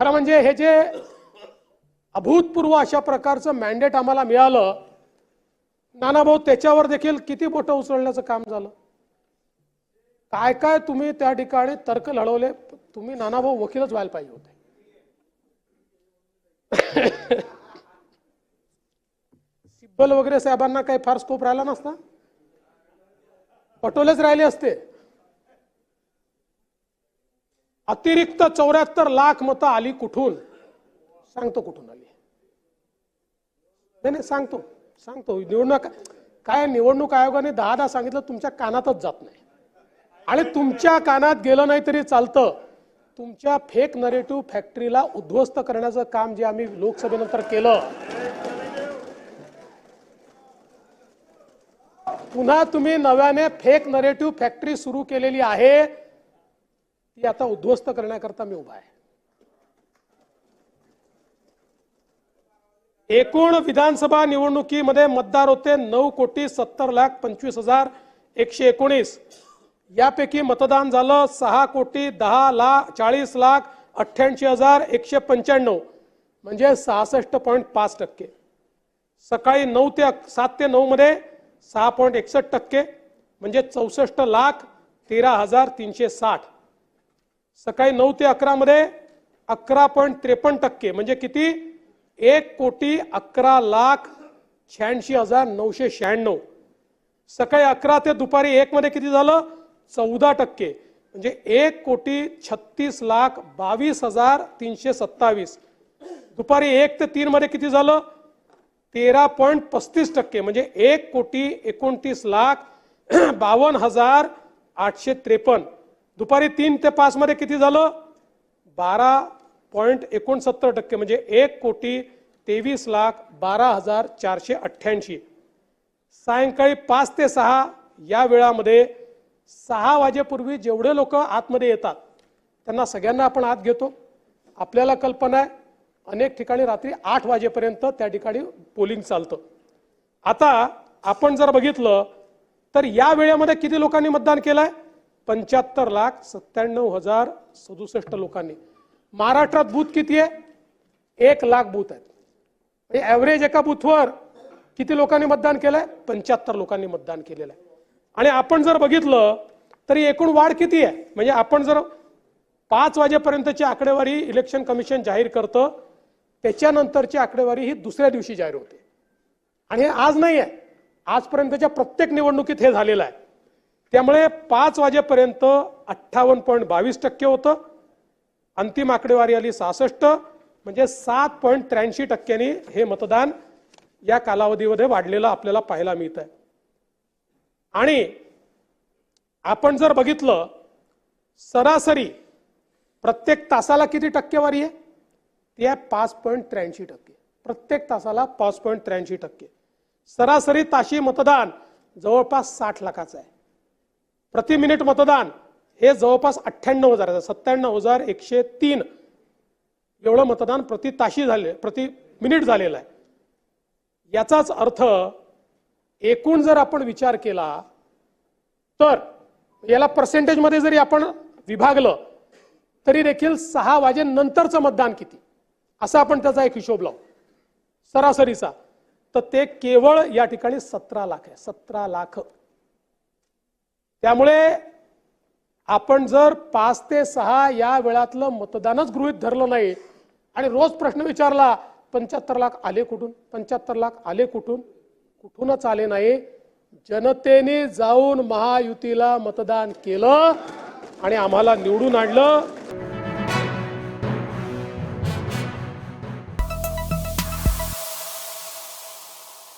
खरं म्हणजे हे जे अभूतपूर्व अशा प्रकारचं मॅन्डेट आम्हाला मिळालं नानाभाऊ त्याच्यावर देखील किती बोटं उचलण्याचं काम झालं? काय काय तुम्ही त्या ठिकाणी तर्क लढवले? तुम्ही नानाभाऊ वकीलच व्हायला पाहिजे होते. सिब्बल वगैरे साहेबांना काही फार स्कोप राहिला नसता? पटोलेच राहिले असते. अतिरिक्त चौऱ्याहत्तर लाख मतं आली कुठून? सांगतो कुठून आली? नाही नाही सांगतो. सांगतो. निवडणूक काय निवडणूक आयोगाने दहा दहा सांगितलं तुमच्या कानातच जात नाही. आणि तुमच्या कानात गेलं नाही तरी चालतं. तुमच्या फेक नरेटिव्ह फॅक्टरीला उद्ध्वस्त करण्याचं काम जे आम्ही लोकसभेनंतर केलं. पुन्हा तुम्ही नव्याने फेक नरेटिव्ह फॅक्टरी सुरू केलेली आहे. ती आता उद्ध्वस्त करण्याकरता मी उभा आहे. एकूण विधानसभा निवडणुकीमध्ये मतदार होते नऊ कोटी सत्तर लाख पंचवीस हजार एकशे एकोणीस. यापैकी मतदान झालं सहा कोटी दहा लाख चाळीस लाख अठ्ठ्याऐंशी हजार एकशे पंच्याण्णव. म्हणजे सहासष्ट पॉईंट पाच टक्के. सकाळी नऊ ते सात ते नऊ मध्ये सहा पॉईंट एकसष्ट टक्के. म्हणजे चौसष्ट लाख तेरा हजार तीनशे साठ. सकाळी नऊ ते अकरामध्ये अकरा पॉईंट त्रेपन्न टक्के. म्हणजे किती? एक कोटी अकरा लाख शहाऐंशी हजार नऊशे शहाण्णव. सकाळी अकरा ते दुपारी एक मध्ये किती झालं? चौदा टक्के. म्हणजे एक कोटी छत्तीस लाख बावीस हजार तीनशे सत्तावीस. दुपारी एक ते तीन मध्ये किती झालं? तेरा पॉईंट पस्तीस टक्के. म्हणजे एक कोटी एकोणतीस लाख बावन्न हजार आठशे त्रेपन्न. दुपारी तीन ते पाचमध्ये किती झालं? बारा पॉईंट एकोणसत्तर टक्के म्हणजे एक कोटी तेवीस लाख बारा हजार चारशे अठ्ठ्याऐंशी. सायंकाळी पाच ते सहा या वेळामध्ये सहा वाजेपूर्वी जेवढे लोक आतमध्ये येतात त्यांना सगळ्यांना आपण आत घेतो. आपल्याला कल्पना आहे अनेक ठिकाणी रात्री आठ वाजेपर्यंत त्या ठिकाणी पोलिंग चालतं. आता आपण जर बघितलं तर या वेळेमध्ये किती लोकांनी मतदान केलं आहे पंच्याहत्तर लाख सत्त्याण्णव हजार सदुसष्ट लोकांनी. महाराष्ट्रात बूथ किती आहे? एक लाख बूथ आहेत. म्हणजे ॲव्हरेज एका बूथवर किती लोकांनी मतदान केलंय? पंच्याहत्तर लोकांनी मतदान केलेलं आहे. आणि आपण जर बघितलं तरी एकूण वाढ किती आहे? म्हणजे आपण जर पाच वाजेपर्यंतची आकडेवारी इलेक्शन कमिशन जाहीर करतं त्याच्यानंतरची आकडेवारी ही दुसऱ्या दिवशी जाहीर होते. आणि हे आज नाही आहे आजपर्यंतच्या प्रत्येक निवडणुकीत हे झालेलं आहे. त्यामुळे पाच वाजेपर्यंत अठ्ठावन्न पॉईंट बावीस टक्के होतं. अंतिम आकडेवारी आली सहासष्ट म्हणजे सात पॉईंट त्र्याऐंशी टक्क्यांनी हे मतदान या कालावधीमध्ये वाढलेलं आपल्याला पाहायला मिळत आहे आणि आपण जर बघितलं सरासरी प्रत्येक तासाला किती टक्केवारी आहे? ती आहे पाच पॉईंट त्र्याऐंशी टक्के. प्रत्येक तासाला पाच पॉईंट त्र्याऐंशी टक्के. सरासरी ताशी मतदान जवळपास साठ लाखाचं आहे. प्रति मिनिट मतदान. हे जवळपास अठ्ठ्याण्णव हजार सत्त्याण्णव हजार एकशे तीन एवढं मतदान प्रति ताशी झाले प्रति मिनिट झालेलं आहे. याचाच अर्थ एकूण जर आपण विचार केला तर याला पर्सेंटेजमध्ये जरी आपण विभागलं तरी देखील सहा वाजेनंतरचं मतदान किती? असा आपण त्याचा एक हिशोब लावू. सरासरीचा. तर ते केवळ या ठिकाणी सतरा लाख आहे. सतरा लाख त्यामुळे आपण जर पाच ते सहा या वेळातलं मतदानच गृहित धरलं नाही आणि रोज प्रश्न विचारला पंच्याहत्तर लाख आले कुठून? पंच्याहत्तर लाख आले कुठून? कुठूनच आले नाही. जनतेने जाऊन महायुतीला मतदान केलं आणि आम्हाला निवडून आणलं.